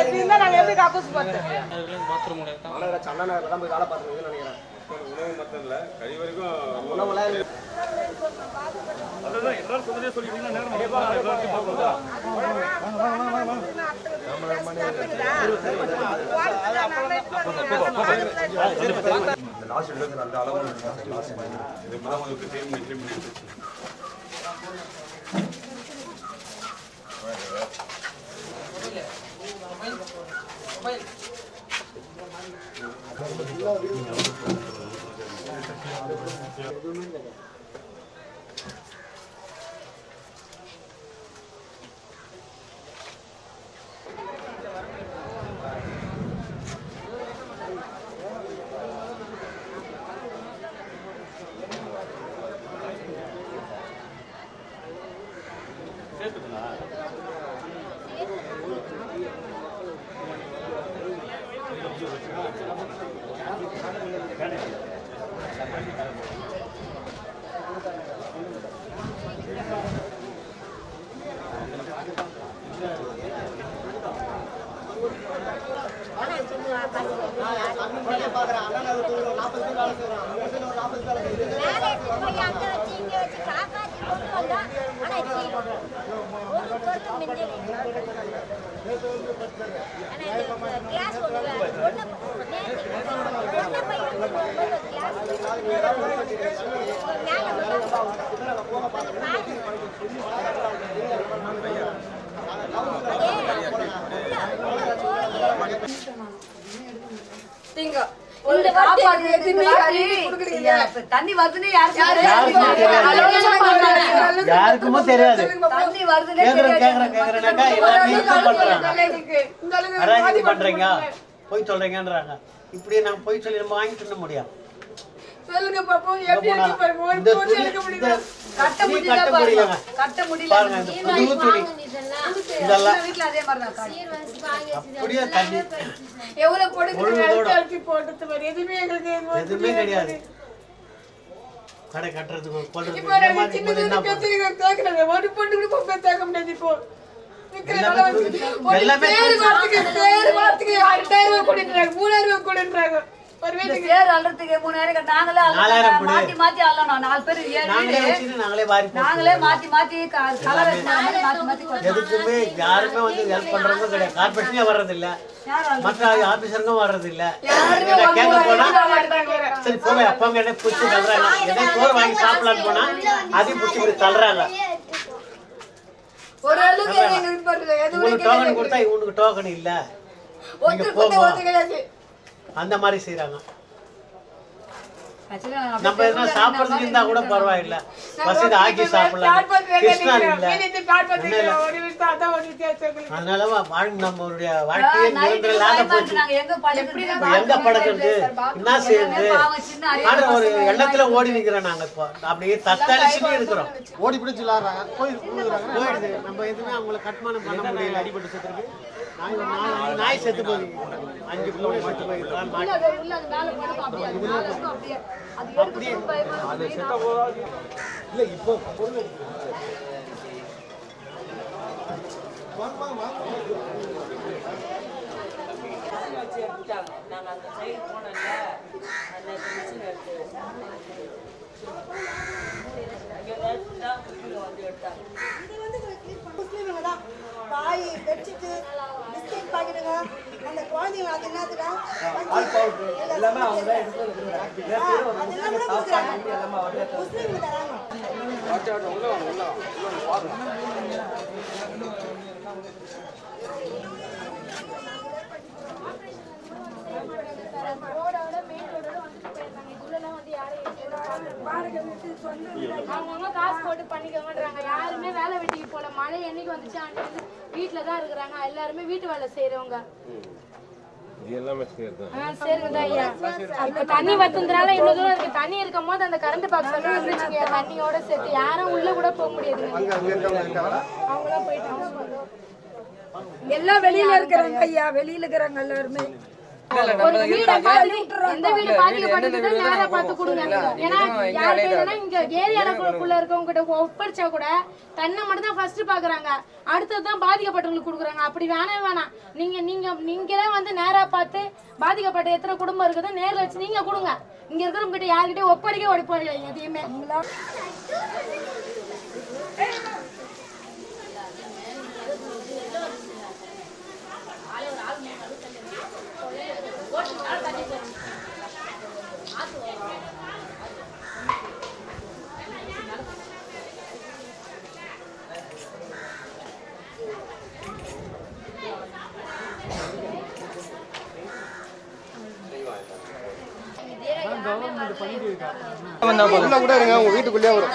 நாங்க இப்படி இருந்தா நாங்க எப்படி கக்கூஸ் போறது பாத்ரூம் தான் போய் வேலை பார்த்துருக்குன்னு நினைக்கிறேன் உணவு மட்டும் இல்லை கழி வரைக்கும் உணவுலாம் லாஸ்ட் இடத்துல அந்த அளவு லாஸ்ட் இது முதல் Thank you. ஒரு பொருத்தம் மின்னலே இல்லை. ஆனா இது கிளாஸ் ஒண்ணு வேற. ஒண்ணு நேத்து ஒண்ணு போய் எடுத்துட்டு போகும்போது ஒரு கிளாஸ் மேல உள்ள திங்க இந்த சாப்பாடு எதுவுமே கழுவி கொடுக்குறீங்க. தண்ணி வருதுன்னு யாருக்கும் யாருக்குமே தெரியாது. தண்ணி வருதுன்னே கேக்குறேன் பண்றாங்க பொய் சொல்றீங்கன்றாங்க. இப்படி நாங்க பொய் சொல்லி நம்ம வாங்கிட்டு முடியும் சொல்லுங்க பாப்போம். எப்படி இருக்கு பாருங்க. ஒரு இந்த பொண்ணு துணி எடுக்க முடியல கட்ட துணி முடியல கட்ட பாருங்க. முடியலங்க. கட்ட முடியல. பாருங்க இந்த புது துணி. இதெல்லாம். எங்க வீட்ல அதே மாதிரி தான் காடு. அப்படியே தண்ணி எவ்வளவு போட்டது மாதிரி. எதுவுமே எங்களுக்கு எதுவும் கிடையாது. கடை கட்டுறதுக்கு கொள்றதுக்கு கேக்குறாங்க ஒரு பொண்ணு கூட தேக்க முடியாது இப்போ. எல்லாமே பேரு வார்த்தைக்கு பேரு வார்த்தைக்கு ரெண்டாயிரம் ரூபாய் கொடுக்குறாங்க மூணாயிரம் ரூபாய் சேர் அள்ளுறதுக்கு மூணாயிரம் நாங்களே நாலாயிரம். மாத்தி மாத்தி அள்ளணும் நாலு பேர் ஏழு நாங்களே நாங்களே மாத்தி மாத்தி கலர் மாத்தி மாத்தி. எதுக்குமே யாருமே வந்து ஹெல்ப் பண்றவங்க கிடையாது. கார்பரேஷனே வர்றது? இல்ல மற்ற ஆபீசருங்க வர்றது? இல்ல கேட்க போனா. சரி போங்க. அப்பா என்ன புடிச்சு தள்ளுறாங்க? எதோ சோறு வாங்கி சாப்பிடலான்னு போனா அதையும் புடிச்சு இப்படி தள்ளுறாங்க. ஒரு அளவுக்கு உங்களுக்கு டோக்கன் கொடுத்தா இவனுக்கு டோக்கன் இல்ல. ஒருத்தர் கிடையாது அந்த மாதிரி அப்படியே நம்ம எதனா. சாப்பிடுறதுக்கு இருந்தா கூட பரவாயில்ல. பசிது ஆக்கி சாப்பிடலாம். கிருஷ்ணா இல்ல. அதனால வாழ் நம்மளுடைய வாழ்க்கையே இல்லாத பயமா போச்சு. எங்க படுக்கிறது? என்ன செய்யுது ஆனா ஒரு எண்ணத்துல ஓடி நிக்கிறோம் நாங்க இப்போ. அப்படியே தத்தளிச்சுட்டு இருக்கிறோம். ஓடி பிடிச்சி விளாட்றாங்க. போயிடுது. நம்ம எதுவுமே அவங்கள கட்டுமானம் பண்ண முடியல அடிபட்டு நாய் ஒரு நாய் நாய் செத்து போகுது. அஞ்சு செத்து அது அது மேல படுக்கும் அப்படியே. அது பயமா இருக்கு. இல்லை இப்போ பொருள் முஸ்லீமுங்க தான் பாய் பெட்ஷீட்டு பிஸ்கெட் பாக்கெட்டுங்க அந்த குழந்தைங்க அது என்னதுடா? எல்லாமே அவங்க தான் எடுத்து முஸ்லீமுங்க தராங்க. அவங்கவுங்க காசு போட்டு பண்ணிக்கோங்கன்றாங்க. யாருமே வேலை வெட்டிக்கு போல. மழை என்னைக்கு வந்துச்சு? அன்னைக்கு வீட்டில் தான் இருக்கிறாங்க. எல்லாருமே வீட்டு வேலை எல்லாமே இப்போ தண்ணி வத்துறதுனால இவ்வளோ தூரம் இருக்கு. தண்ணி இருக்கும் போது அந்த கரண்ட் பாக்ஸ் வந்து இருந்துச்சுங்க தண்ணியோட சேர்த்து யாரும் உள்ள கூட போக முடியாது. அவங்களாம் போயிட்டாங்க. எல்லாம் வெளியில இருக்கிறாங்க ஐயா. வெளியில இருக்கிறாங்க எல்லாருமே. ஒரு வீடை பார்த்து எந்த வீடு பாதிக்கப்பட்டது நேரா பார்த்து கொடுங்க. ஏன்னா யாருக்கு இங்க ஏரியாக்குள்ள இருக்கவங்க கிட்ட ஒப்படைச்சா கூட தன்னை மட்டும் தான் ஃபர்ஸ்ட் பாக்குறாங்க. அடுத்தது தான் பாதிக்கப்பட்டவங்களுக்கு கொடுக்குறாங்க. அப்படி வேணவே வேணாம். நீங்க நீங்க நீங்களே வந்து நேரா பார்த்து பாதிக்கப்பட்ட எத்தனை குடும்பம் இருக்குதோ நேர்ல வச்சு நீங்க கொடுங்க. இங்க இருக்கிறவங்க கிட்ட யார்கிட்டயும் ஒப்படைக்க ஒடிப்பாங்க எதையுமே. உள்ள கூட இருங்க உங்க வீட்டுக்குள்ளேயே வரும்.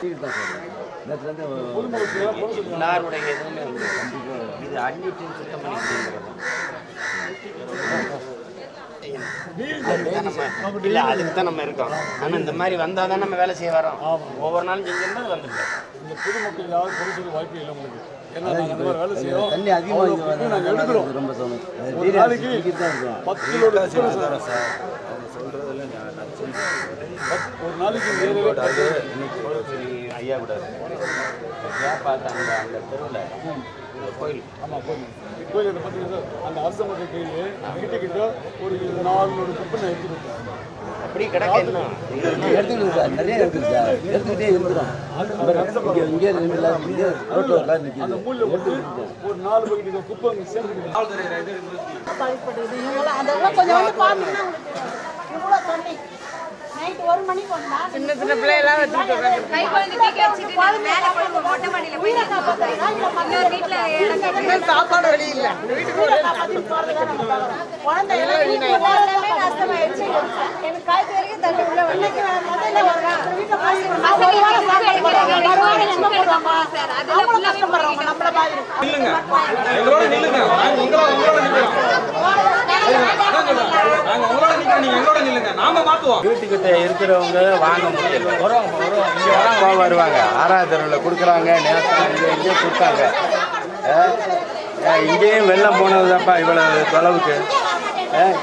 இங்க எல்லாருடைய எதுவுமே இது அன்னிட்டு சுத்தம் பண்ணிட்டு இல்லை அதுக்கு தான் நம்ம இருக்கோம் ஆனால் இந்த மாதிரி வந்தால் தான் நம்ம வேலை செய்ய வரோம் ஒவ்வொரு நாளும் செஞ்சிருந்தா வந்துருக்கோம் இந்த பொதுமக்கள் யாரும் குறை சொல்ல இல்லை உங்களுக்கு வேலை தண்ணி அதிகமாக நாங்கள் எடுக்கிறோம் ரொம்ப ஒரு பத்து கிலோ சார். ஒரு நாளைக்கு ஏழு ஐயா கூட பார்த்தா அந்த அந்த தெருவில் கோயில் ஆமாம் கோயில் கோயிலில் பார்த்தீங்கன்னா அந்த அரச கோயில் கிட்ட கிட்ட ஒரு நானூறு குப்பை நான் எடுத்துருக்கேன் அப்படி கிடக்க எடுத்துக்கிட்டு சார் நிறைய இருக்குது சார் எடுத்துக்கிட்டே இருக்கிறோம் இங்கே இங்கே இங்கே ரோட்டில் வரலாம் அந்த நிற்கிது போட்டு ஒரு நாலு குப்பை அங்கே சேர்ந்துக்கிட்டு அதெல்லாம் கொஞ்சம் வந்து பார்த்தீங்கன்னா சின்ன சின்ன பிள்ளையெல்லாம் கை குழந்தை தூக்கி வச்சுட்டு மேல போய் மொட்டை மாடியில போய் இன்னொரு வீட்டுல சாப்பாடு வழி இல்ல. குழந்தை எல்லாம் எல்லாமே நஷ்டமாயிடுச்சு. எனக்கு காய்கறி தண்ணி உள்ள வெள்ளைக்கு முதல்ல ஒரு கஷ்டப்படுறாங்க நம்மள மாதிரி நாங்க உங்களோட நிக்கிறோம் நீங்க எங்களோட நில்லுங்க நாம மாத்துவோம் வீட்டுக்கிட்ட இருக்கிறவங்க வாங்க முடியல வரும் வருவாங்க ஆறாவது தெருவில் கொடுக்குறாங்க நேரத்தில் இங்கே இங்கே கொடுத்தாங்க இங்கேயும் வெள்ளம் போனது தான்ப்பா இவ்வளோ தொலைவுக்கு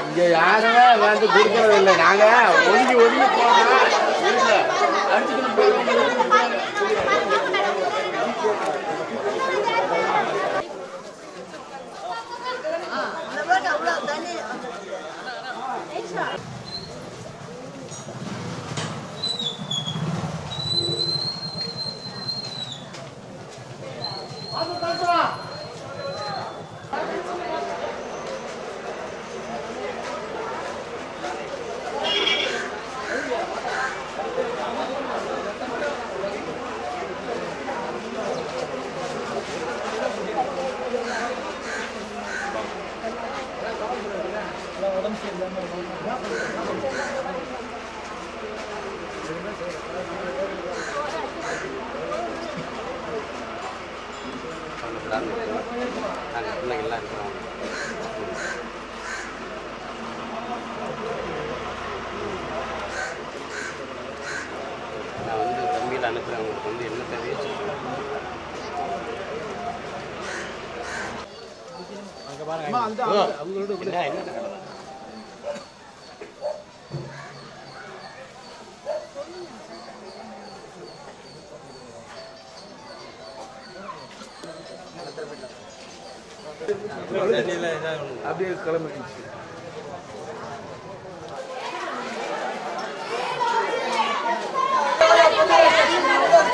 இங்கே யாருமே வந்து கொடுக்கறது இல்லை நாங்கள் ஒதுங்கி ஒதுங்கி போனோம்னா அடிச்சுக்கிட்டு போயிடுவோம் நாங்கள் அனுப்புகிறேன் உங்களுக்கு வந்து என்ன தேவையோ? அப்படியே கிளம்பிடுச்சு.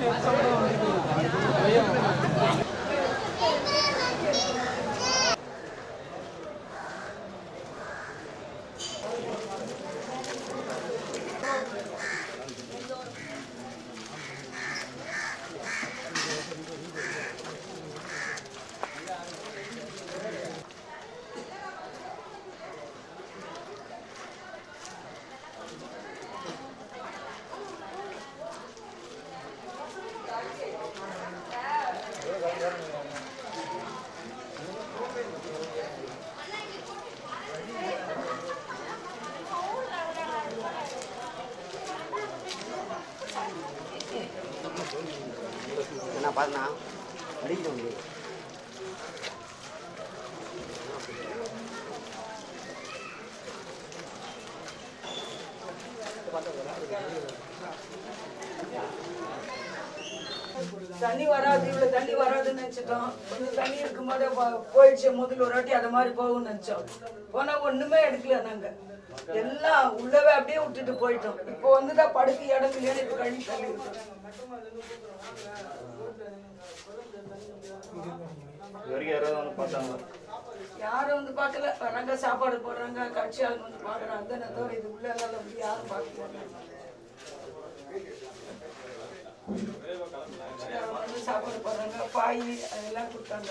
என்ன பாருண்ணா. அடிக்கணும் தண்ணி வராது இவ்வளவு தண்ணி வராதுன்னு நினைச்சிட்டோம். கொஞ்சம் தண்ணி இருக்கும்போது போயிடுச்சு. முதல்ல ஒரு வாட்டி அது மாதிரி போகும்னு நினைச்சோம். போனா ஒண்ணுமே எடுக்கல நாங்க. எல்லாம் உள்ளவே அப்படியே விட்டுட்டு போயிட்டோம். இப்போ வந்துதான் படுக்க இடம் இல்லைன்னு இப்ப கழி தள்ளி. யாரும் வந்து பார்க்கல. வராங்க சாப்பாடு போடுறாங்க கட்சி ஆளுங்க வந்து பாக்குறாங்க தானே தவிர இது உள்ள அப்படி யாரும் பார்க்க மாட்டாங்க. வந்து சாப்பாடு போடுறாங்க பாய் அதெல்லாம் கொடுத்தாங்க.